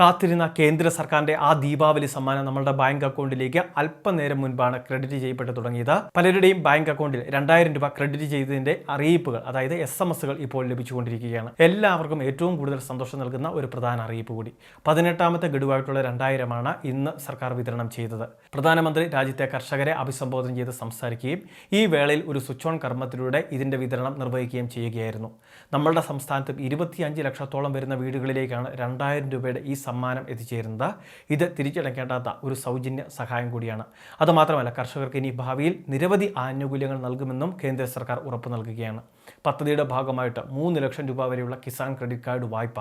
കാത്തിരുന്ന കേന്ദ്ര സർക്കാരിന്റെ ആ ദീപാവലി സമ്മാനം നമ്മളുടെ ബാങ്ക് അക്കൗണ്ടിലേക്ക് അല്പനേരം മുൻപാണ് ക്രെഡിറ്റ് ചെയ്യപ്പെട്ട് തുടങ്ങിയത്. പലരുടെയും ബാങ്ക് അക്കൗണ്ടിൽ രണ്ടായിരം രൂപ ക്രെഡിറ്റ് ചെയ്തതിന്റെ അറിയിപ്പുകൾ അതായത് എസ് എം എസുകൾ ഇപ്പോൾ ലഭിച്ചുകൊണ്ടിരിക്കുകയാണ്. എല്ലാവർക്കും ഏറ്റവും കൂടുതൽ സന്തോഷം നൽകുന്ന ഒരു പ്രധാന അറിയിപ്പ് കൂടി. പതിനെട്ടാമത്തെ ഗഡുവായിട്ടുള്ള രണ്ടായിരമാണ് ഇന്ന് സർക്കാർ വിതരണം ചെയ്തത്. പ്രധാനമന്ത്രി രാജ്യത്തെ കർഷകരെ അഭിസംബോധന ചെയ്ത് സംസാരിക്കുകയും ഈ വേളയിൽ ഒരു സ്വിച്ച് ഓൺ കർമ്മത്തിലൂടെ ഇതിന്റെ വിതരണം നിർവഹിക്കുകയും ചെയ്യുകയായിരുന്നു. നമ്മളുടെ സംസ്ഥാനത്തും ഇരുപത്തിയഞ്ച് ലക്ഷത്തോളം വരുന്ന വീടുകളിലേക്കാണ് രണ്ടായിരം രൂപയുടെ ഈ സമ്മാനം എത്തിച്ചേരുന്നത്. ഇത് തിരിച്ചടയ്ക്കേണ്ടാത്ത ഒരു സൗജന്യ സഹായം കൂടിയാണ്. അതുമാത്രമല്ല കർഷകർക്ക് ഇനി ഭാവിയിൽ നിരവധി ആനുകൂല്യങ്ങൾ നൽകുമെന്നും കേന്ദ്ര സർക്കാർ ഉറപ്പു നൽകുകയാണ്. പദ്ധതിയുടെ ഭാഗമായിട്ട് മൂന്ന് ലക്ഷം രൂപ വരെയുള്ള കിസാൻ ക്രെഡിറ്റ് കാർഡ് വായ്പ.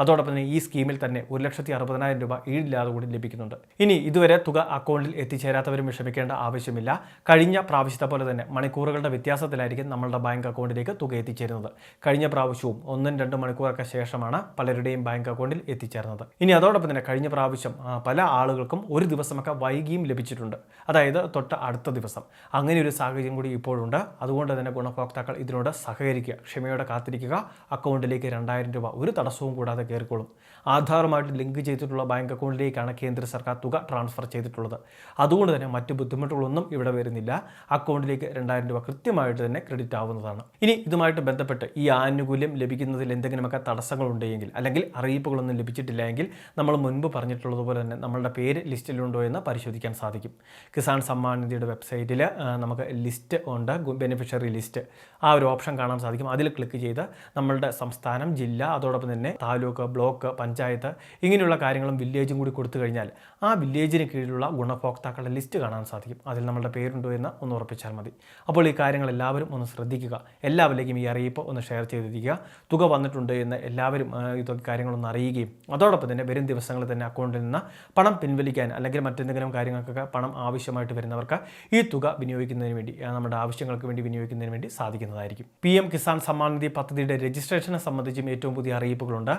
അതോടൊപ്പം തന്നെ ഈ സ്കീമിൽ തന്നെ ഒരു ലക്ഷത്തി അറുപതിനായിരം രൂപ ഈടില്ലാതെ കൂടി ലഭിക്കുന്നുണ്ട്. ഇനി ഇതുവരെ തുക അക്കൗണ്ടിൽ എത്തിച്ചേരാത്തവരും വിഷമിക്കേണ്ട ആവശ്യമില്ല. കഴിഞ്ഞ പ്രാവശ്യത്തെ പോലെ തന്നെ മണിക്കൂറുകളുടെ വ്യത്യാസത്തിലായിരിക്കും നമ്മളുടെ ബാങ്ക് അക്കൗണ്ടിലേക്ക് തുക എത്തിച്ചേരുന്നത്. കഴിഞ്ഞ പ്രാവശ്യവും ഒന്നും രണ്ടും മണിക്കൂറൊക്കെ ശേഷമാണ് പലരുടെയും ബാങ്ക് അക്കൗണ്ടിൽ എത്തിച്ചേർന്നത്. ഇനി അതോടൊപ്പം തന്നെ കഴിഞ്ഞ പ്രാവശ്യം പല ആളുകൾക്കും ഒരു ദിവസമൊക്കെ വൈകിയും ലഭിച്ചിട്ടുണ്ട്. അതായത് തൊട്ട് അടുത്ത ദിവസം. അങ്ങനെ ഒരു സാഹചര്യം കൂടി ഇപ്പോഴുണ്ട്. അതുകൊണ്ട് തന്നെ ഗുണഭോക്താക്കൾ ഇതിനോട് സഹകരിക്കുക. ക്ഷമയോടെ കാത്തിരിക്കുക. അക്കൗണ്ടിലേക്ക് രണ്ടായിരം രൂപ ഒരു തടസ്സവും കൂടാതെ കയറിക്കോളും. ആധാറുമായിട്ട് ലിങ്ക് ചെയ്തിട്ടുള്ള ബാങ്ക് അക്കൗണ്ടിലേക്കാണ് കേന്ദ്ര സർക്കാർ തുക ട്രാൻസ്ഫർ ചെയ്തിട്ടുള്ളത്. അതുകൊണ്ട് തന്നെ മറ്റ് ബുദ്ധിമുട്ടുകളൊന്നും ഇവിടെ വരുന്നില്ല. അക്കൗണ്ടിലേക്ക് രണ്ടായിരം രൂപ കൃത്യമായിട്ട് തന്നെ ക്രെഡിറ്റ് ആവുന്നതാണ്. ഇനി ഇതുമായിട്ട് ബന്ധപ്പെട്ട് ഈ ആനുകൂല്യം ലഭിക്കുന്നതിൽ എന്തെങ്കിലുമൊക്കെ തടസ്സങ്ങളുണ്ടെങ്കിൽ അല്ലെങ്കിൽ അറിയിപ്പുകളൊന്നും ലഭിച്ചിട്ടില്ല എങ്കിൽ നമ്മൾ മുൻപ് പറഞ്ഞിട്ടുള്ളതുപോലെ തന്നെ നമ്മളുടെ പേര് ലിസ്റ്റിലുണ്ടോ എന്ന് പരിശോധിക്കാൻ സാധിക്കും. കിസാൻ സമ്മാൻ നിധിയുടെ വെബ്സൈറ്റിൽ നമുക്ക് ലിസ്റ്റ് ഉണ്ട് ബെനിഫിഷ്യറി ലിസ്റ്റ്. ആ ഒരു ഓപ്ഷൻ കാണാൻ സാധിക്കും. അതിൽ ക്ലിക്ക് ചെയ്ത് നമ്മളുടെ സംസ്ഥാനം ജില്ല അതോടൊപ്പം തന്നെ താലൂക്ക് ബ്ലോക്ക് പഞ്ചായത്ത് ഇങ്ങനെയുള്ള കാര്യങ്ങളും വില്ലേജും കൂടി കൊടുത്തു കഴിഞ്ഞാൽ ആ വില്ലേജിന് കീഴിലുള്ള ഗുണഭോക്താക്കളുടെ ലിസ്റ്റ് കാണാൻ സാധിക്കും. അതിൽ നമ്മളുടെ പേരുണ്ടോ എന്ന് ഒന്ന് ഉറപ്പിച്ചാൽ മതി. അപ്പോൾ ഈ കാര്യങ്ങൾ എല്ലാവരും ഒന്ന് ശ്രദ്ധിക്കുക. എല്ലാവരിലേക്കും ഈ അറിയിപ്പ് ഒന്ന് ഷെയർ ചെയ്തിരിക്കുക. തുക വന്നിട്ടുണ്ട് എന്ന് എല്ലാവരും ഇതൊക്കെ കാര്യങ്ങളൊന്ന് അറിയുകയും അതോടൊപ്പം തന്നെ വരും ദിവസങ്ങളിൽ തന്നെ അക്കൗണ്ടിൽ നിന്ന് പണം പിൻവലിക്കാൻ അല്ലെങ്കിൽ മറ്റെന്തെങ്കിലും കാര്യങ്ങൾക്കൊക്കെ പണം ആവശ്യമായിട്ട് വരുന്നവർക്ക് ഈ തുക വിനിയോഗിക്കുന്നതിന് വേണ്ടി നമ്മുടെ ആവശ്യങ്ങൾക്ക് വേണ്ടി വിനിയോഗിക്കുന്നതിന് വേണ്ടി സാധിക്കുന്നതായിരിക്കും. പി എം കിസാൻ സമ്മാൻ നിധി പദ്ധതിയുടെ രജിസ്ട്രേഷനെ സംബന്ധിച്ചും ഏറ്റവും പുതിയ അറിയിപ്പുകളുണ്ട്.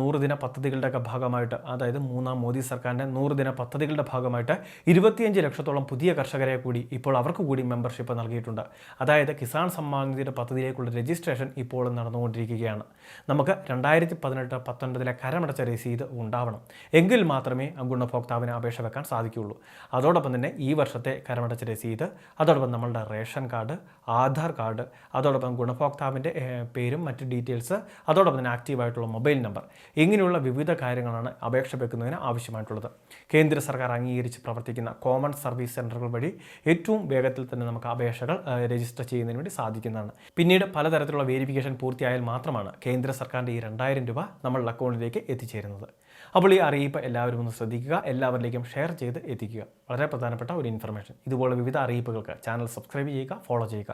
നൂറ് ദിന പദ്ധതികളുടെയൊക്കെ ഭാഗമായിട്ട് അതായത് മൂന്നാം മോദി സർക്കാരിന്റെ നൂറ് ദിന പദ്ധതികളുടെ ഭാഗമായിട്ട് ഇരുപത്തിയഞ്ച് ലക്ഷത്തോളം പുതിയ കർഷകരെ കൂടി ഇപ്പോൾ അവർക്ക് കൂടി മെമ്പർഷിപ്പ് നൽകിയിട്ടുണ്ട്. അതായത് കിസാൻ സമ്മാൻ നിധിയുടെ പദ്ധതിയിലേക്കുള്ള രജിസ്ട്രേഷൻ ഇപ്പോൾ നടന്നുകൊണ്ടിരിക്കുകയാണ്. നമുക്ക് രണ്ടായിരത്തി പതിനെട്ട് പത്തൊൻപതിലെ കരമടച്ച രസീത് ഉണ്ടാവണം. എങ്കിൽ മാത്രമേ ഗുണഭോക്താവിന് അപേക്ഷ വെക്കാൻ സാധിക്കുകയുള്ളൂ. അതോടൊപ്പം തന്നെ ഈ വർഷത്തെ കരമടച്ച രസീത് അതോടൊപ്പം നമ്മളുടെ റേഷൻ കാർഡ് ആധാർ കാർഡ് അതോടൊപ്പം ഗുണഭോക്താവിന്റെ പേരും മറ്റ് ഡീറ്റെയിൽസ് അതോടൊപ്പം തന്നെ ആക്റ്റീവായിട്ടുള്ള മൊബൈൽ നമ്പർ ഇങ്ങനെയുള്ള വിവിധ കാര്യങ്ങളാണ് അപേക്ഷ വെക്കുന്നതിന് ആവശ്യമായിട്ടുള്ളത്. കേന്ദ്ര സർക്കാർ അംഗീകരിച്ച് പ്രവർത്തിക്കുന്ന കോമൺ സർവീസ് സെന്ററുകൾ വഴി ഏറ്റവും വേഗത്തിൽ തന്നെ നമുക്ക് അപേക്ഷകൾ രജിസ്റ്റർ ചെയ്യുന്നതിന് വേണ്ടി സാധിക്കുന്നതാണ്. പിന്നീട് പലതരത്തിലുള്ള വേരിഫിക്കേഷൻ പൂർത്തിയായാൽ മാത്രമാണ് കേന്ദ്ര സർക്കാരിന്റെ ഈ രണ്ടായിരം രൂപ നമ്മളുടെ അക്കൗണ്ടിലേക്ക് എത്തിച്ചേരുന്നത്. അപ്പോൾ ഈ അറിയിപ്പ് എല്ലാവരും ഒന്ന് ശ്രദ്ധിക്കുക എല്ലാവരിലേക്കും ഷെയർ ചെയ്ത് എത്തിക്കുക. വളരെ പ്രധാനപ്പെട്ട ഒരു ഇൻഫർമേഷൻ ഇതുപോലെ വിവിധ അറിയിപ്പുകൾക്ക് ചാനൽ സബ്സ്ക്രൈബ് ചെയ്യുക ഫോളോ ചെയ്യുക.